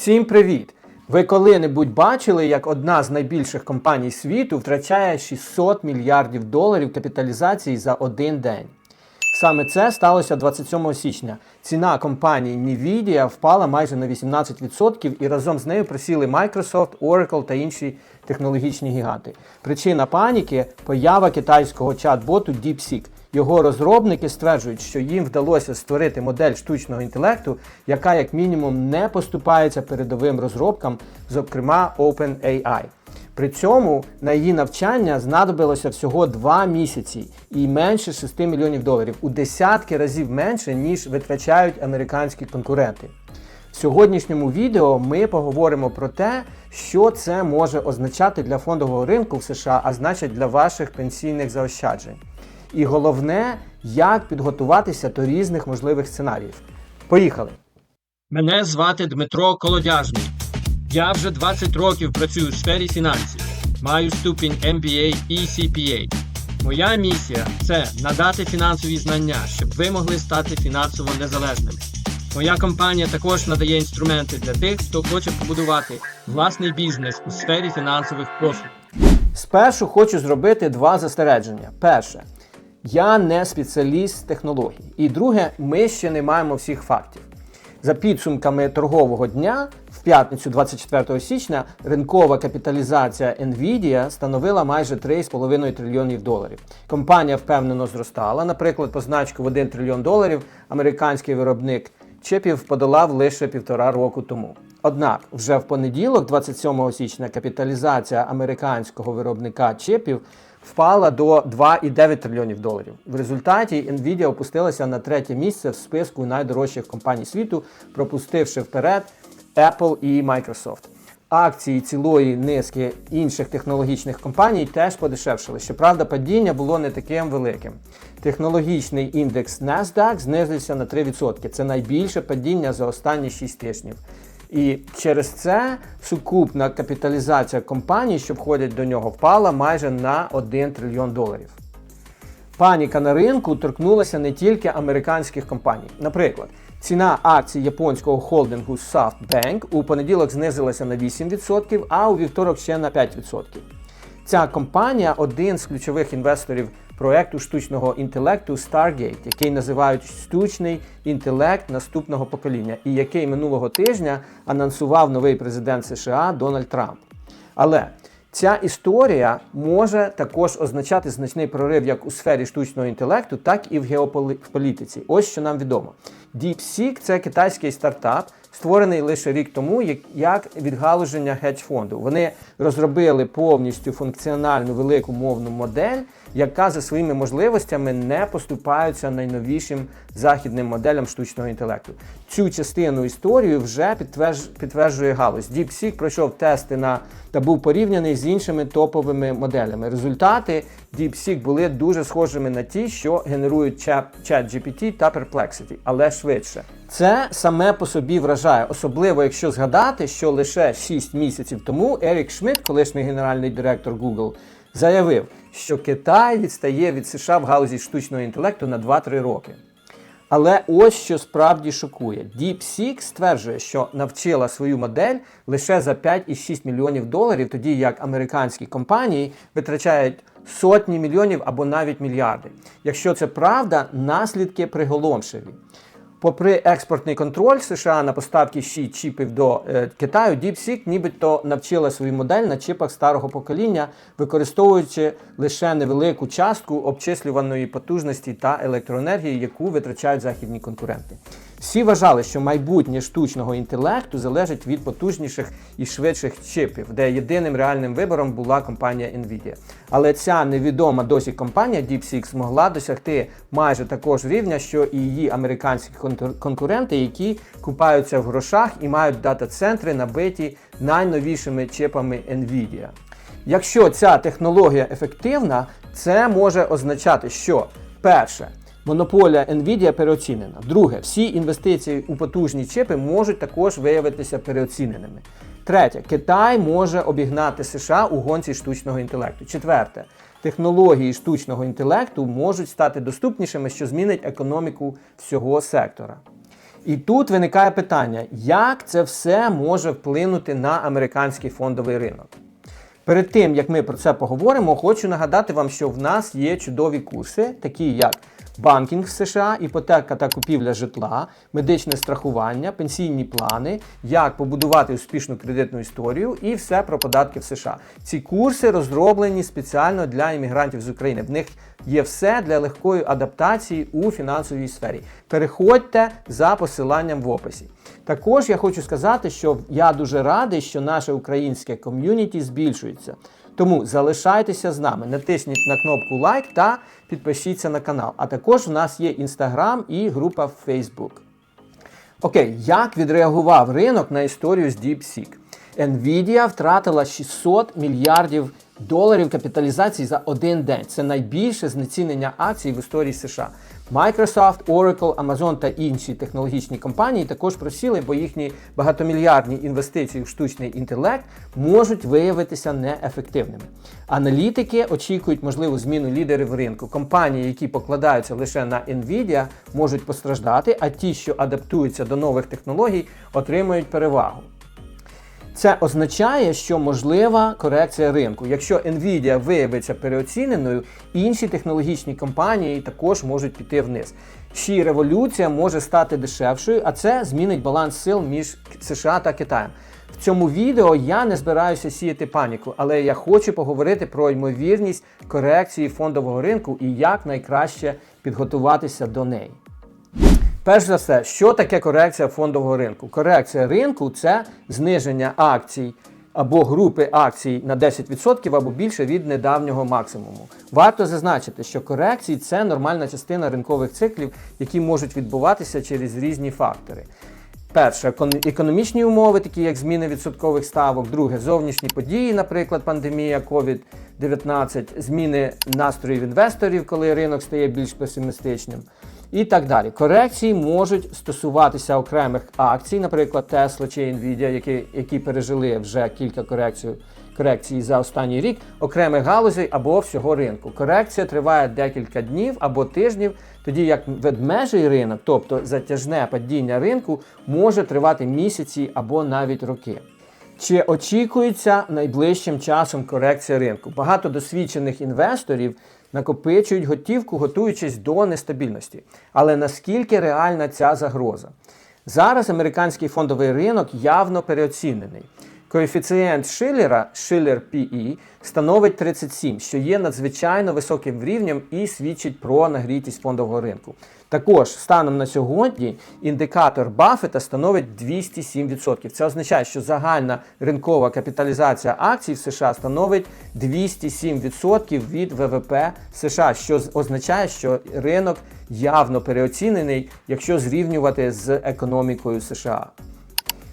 Всім привіт! Ви коли-небудь бачили, як одна з найбільших компаній світу втрачає 600 мільярдів доларів капіталізації за один день? Саме це сталося 27 січня. Ціна компанії Nvidia впала майже на 18% і разом з нею присіли Microsoft, Oracle та інші технологічні гіганти. Причина паніки поява китайського чат-боту DeepSeek. Його розробники стверджують, що їм вдалося створити модель штучного інтелекту, яка як мінімум не поступається передовим розробкам, зокрема OpenAI. При цьому на її навчання знадобилося всього 2 місяці і менше 6 мільйонів доларів у десятки разів менше, ніж витрачають американські конкуренти. В сьогоднішньому відео ми поговоримо про те, що це може означати для фондового ринку в США, а значить для ваших пенсійних заощаджень. І головне, як підготуватися до різних можливих сценаріїв. Поїхали! Мене звати Дмитро Колодяжний. Я вже 20 років працюю у сфері фінансів. Маю ступінь MBA і CPA. Моя місія це надати фінансові знання, щоб ви могли стати фінансово незалежними. Моя компанія також надає інструменти для тих, хто хоче побудувати власний бізнес у сфері фінансових послуг. Спершу хочу зробити два застереження. Перше, я не спеціаліст технологій. І друге, ми ще не маємо всіх фактів. За підсумками торгового дня, в п'ятницю 24 січня, ринкова капіталізація Nvidia становила майже 3,5 трильйонів доларів. Компанія впевнено зростала. Наприклад, позначку в 1 трильйон доларів американський виробник чипів подолав лише півтора року тому. Однак, вже в понеділок, 27 січня, капіталізація американського виробника чипів впала до 2,9 трильйонів доларів. В результаті Nvidia опустилася на третє місце в списку найдорожчих компаній світу, пропустивши вперед Apple і Microsoft. Акції цілої низки інших технологічних компаній теж подешевшили. Щоправда, падіння було не таким великим. Технологічний індекс NASDAQ знизився на 3%. Це найбільше падіння за останні 6 тижнів. І через це сукупна капіталізація компаній, що входять до нього, впала майже на 1 трильйон доларів. Паніка на ринку торкнулася не тільки американських компаній. Наприклад, ціна акцій японського холдингу SoftBank у понеділок знизилася на 8%, а у вівторок ще на 5%. Ця компанія один з ключових інвесторів проекту штучного інтелекту Stargate, який називають штучний інтелект наступного покоління, і який минулого тижня анонсував новий президент США Дональд Трамп. Але ця історія може також означати значний прорив як у сфері штучного інтелекту, так і в геополітиці. Ось що нам відомо. DeepSeek – це китайський стартап, створений лише рік тому, як, відгалуження гедж-фонду. Вони розробили повністю функціональну велику мовну модель, яка за своїми можливостями не поступається найновішим західним моделям штучного інтелекту. Цю частину історії вже підтверджує галузь. DeepSeek пройшов тести на та був порівняний з іншими топовими моделями. Результати DeepSeek були дуже схожими на ті, що генерують ChatGPT та Perplexity, але швидше. Це саме по собі вражає, особливо якщо згадати, що лише 6 місяців тому Ерік Шмидт, колишній генеральний директор Google, заявив, що Китай відстає від США в галузі штучного інтелекту на 2-3 роки. Але ось що справді шокує: DeepSeek стверджує, що навчила свою модель лише за 5,6 мільйонів доларів, тоді як американські компанії витрачають сотні мільйонів або навіть мільярди. Якщо це правда, наслідки приголомшиві. Попри експортний контроль США на поставки ще чіпів до е, Китаю, DeepSeek нібито навчила свою модель на чіпах старого покоління, використовуючи лише невелику частку обчислюваної потужності та електроенергії, яку витрачають західні конкуренти. Всі вважали, що майбутнє штучного інтелекту залежить від потужніших і швидших чипів, де єдиним реальним вибором була компанія Nvidia. Але ця невідома досі компанія DeepSeek змогла досягти майже такого ж рівня, що і її американські конкуренти, які купаються в грошах і мають дата-центри, набиті найновішими чипами Nvidia. Якщо ця технологія ефективна, це може означати, що перше. Монополія Nvidia переоцінена. Друге, всі інвестиції у потужні чипи можуть також виявитися переоціненими. Третє, Китай може обігнати США у гонці штучного інтелекту. Четверте, технології штучного інтелекту можуть стати доступнішими, що змінить економіку всього сектора. І тут виникає питання, як це все може вплинути на американський фондовий ринок. Перед тим як ми про це поговоримо, хочу нагадати вам, що в нас є чудові курси, такі як банкінг в США, іпотека та купівля житла, медичне страхування, пенсійні плани, як побудувати успішну кредитну історію і все про податки в США. Ці курси розроблені спеціально для іммігрантів з України. В них є все для легкої адаптації у фінансовій сфері. Переходьте за посиланням в описі. Також я хочу сказати, що я дуже радий, що наше українське ком'юніті збільшується. Тому залишайтеся з нами, натисніть на кнопку лайк та підпишіться на канал. А також у нас є інстаграм і група в Facebook. Окей, як відреагував ринок на історію з DeepSeek? Nvidia втратила 600 мільярдів доларів капіталізації за один день. Це найбільше знецінення акцій в історії США. Microsoft, Oracle, Amazon та інші технологічні компанії також просіли, бо їхні багатомільярдні інвестиції в штучний інтелект можуть виявитися неефективними. Аналітики очікують можливу зміну лідерів ринку. Компанії, які покладаються лише на Nvidia, можуть постраждати, а ті, що адаптуються до нових технологій, отримують перевагу. Це означає, що можлива корекція ринку. Якщо Nvidia виявиться переоціненою, інші технологічні компанії також можуть піти вниз. Ще революція може стати дешевшою, а це змінить баланс сил між США та Китаєм. В цьому відео я не збираюся сіяти паніку, але я хочу поговорити про ймовірність корекції фондового ринку і як найкраще підготуватися до неї. Перш за все, що таке корекція фондового ринку? Корекція ринку це зниження акцій або групи акцій на 10% або більше від недавнього максимуму. Варто зазначити, що корекції це нормальна частина ринкових циклів, які можуть відбуватися через різні фактори. Перше, економічні умови, такі як зміни відсоткових ставок. Друге, зовнішні події, наприклад, пандемія COVID-19, зміни настроїв інвесторів, коли ринок стає більш песимістичним. І так далі. Корекції можуть стосуватися окремих акцій, наприклад, Tesla чи Nvidia, які, які пережили вже кілька корекцій, корекцій за останній рік, окремих галузей або всього ринку. Корекція триває декілька днів або тижнів, тоді як ведмежий ринок, тобто затяжне падіння ринку, може тривати місяці або навіть роки. Чи очікується найближчим часом корекція ринку? Багато досвідчених інвесторів накопичують готівку, готуючись до нестабільності. Але наскільки реальна ця загроза? Зараз американський фондовий ринок явно переоцінений. Коефіцієнт Шиллера, Schiller PE, становить 37, що є надзвичайно високим рівнем і свідчить про нагрітість фондового ринку. Також станом на сьогодні індикатор Баффета становить 207%. Це означає, що загальна ринкова капіталізація акцій в США становить 207% від ВВП США, що означає, що ринок явно переоцінений, якщо зрівнювати з економікою США.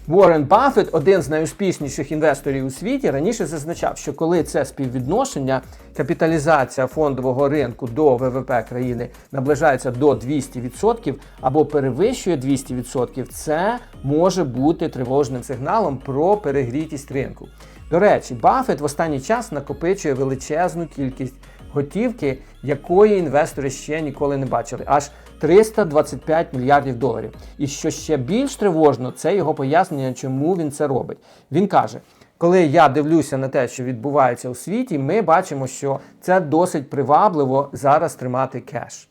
Уоррен Баффет, один з найуспішніших інвесторів у світі, раніше зазначав, що коли це співвідношення, капіталізація фондового ринку до ВВП країни наближається до 200% або перевищує 200%, це може бути тривожним сигналом про перегрітість ринку. До речі, Баффет в останній час накопичує величезну кількість готівки, якої інвестори ще ніколи не бачили, аж 325 мільярдів доларів. І що ще більш тривожно, це його пояснення, чому він це робить. Він каже. Коли я дивлюся на те, що відбувається у світі, ми бачимо, що це досить привабливо зараз тримати кеш.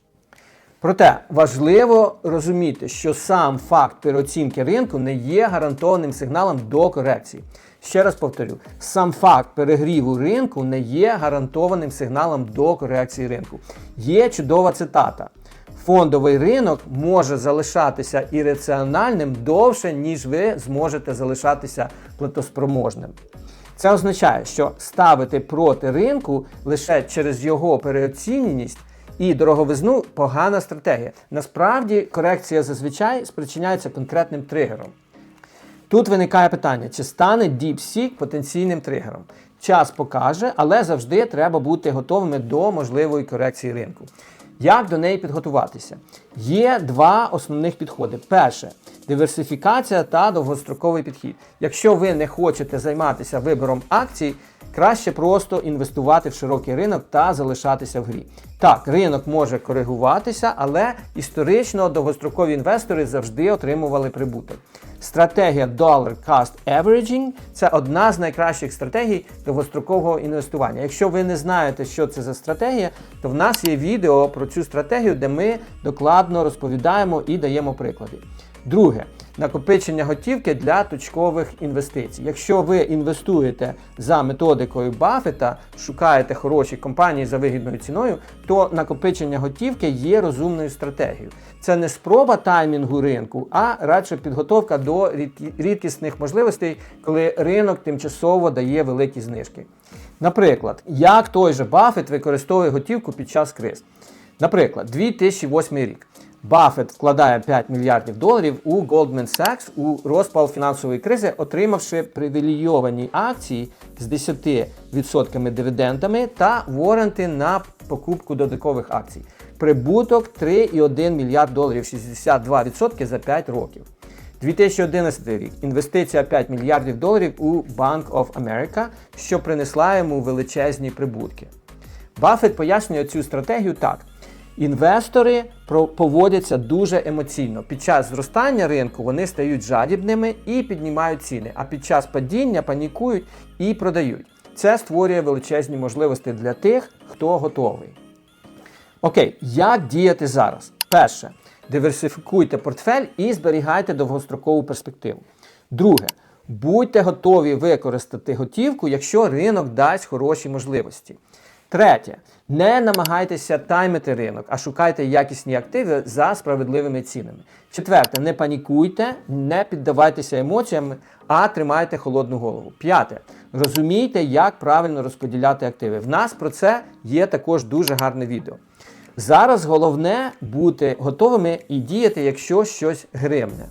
Проте важливо розуміти, що сам факт переоцінки ринку не є гарантованим сигналом до корекції. Ще раз повторю, сам факт перегріву ринку не є гарантованим сигналом до корекції ринку. Є чудова цитата. Фондовий ринок може залишатися ірраціональним довше, ніж ви зможете залишатися платоспроможним. Це означає, що ставити проти ринку лише через його переоціненість і дороговизну погана стратегія. Насправді корекція зазвичай спричиняється конкретним тригером. Тут виникає питання, чи стане DeepSeek потенційним тригером. Час покаже, але завжди треба бути готовими до можливої корекції ринку. Як до неї підготуватися? Є два основних підходи. Перше диверсифікація та довгостроковий підхід. Якщо ви не хочете займатися вибором акцій, Краще просто інвестувати в широкий ринок та залишатися в грі. Так, ринок може коригуватися, але історично довгострокові інвестори завжди отримували прибуток. Стратегія Dollar Cost Averaging – це одна з найкращих стратегій довгострокового інвестування. Якщо ви не знаєте, що це за стратегія, то в нас є відео про цю стратегію, де ми докладно розповідаємо і даємо приклади. Друге накопичення готівки для точкових інвестицій. Якщо ви інвестуєте за методикою Баффета, шукаєте хороші компанії за вигідною ціною, то накопичення готівки є розумною стратегією. Це не спроба таймінгу ринку, а радше підготовка до рідкісних можливостей, коли ринок тимчасово дає великі знижки. Наприклад, як той же Баффет використовує готівку під час криз. Наприклад, 2008 рік. Баффет вкладає 5 мільярдів доларів у Goldman Sachs у розпал фінансової кризи, отримавши привілейовані акції з 10% дивідендами та воренти на покупку додаткових акцій. Прибуток 3,1 мільярд доларів, 62% за 5 років. 2011 рік. Інвестиція 5 мільярдів доларів у Bank of America, що принесла йому величезні прибутки. Баффет пояснює цю стратегію так. Інвестори поводяться дуже емоційно. Під час зростання ринку вони стають жадібними і піднімають ціни, а під час падіння панікують і продають. Це створює величезні можливості для тих, хто готовий. Окей, як діяти зараз? Перше, диверсифікуйте портфель і зберігайте довгострокову перспективу. Друге, будьте готові використати готівку, якщо ринок дасть хороші можливості. Третє, не намагайтеся таймити ринок, а шукайте якісні активи за справедливими цінами. Четверте, не панікуйте, не піддавайтеся емоціям, а тримайте холодну голову. П'яте, розумійте, як правильно розподіляти активи. В нас про це є також дуже гарне відео. Зараз головне бути готовими і діяти, якщо щось гримне.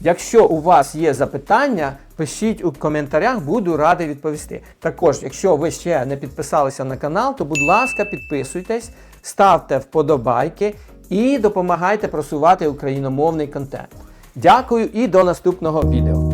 Якщо у вас є запитання, пишіть у коментарях, буду радий відповісти. Також, якщо ви ще не підписалися на канал, то будь ласка, підписуйтесь, ставте вподобайки і допомагайте просувати україномовний контент. Дякую і до наступного відео.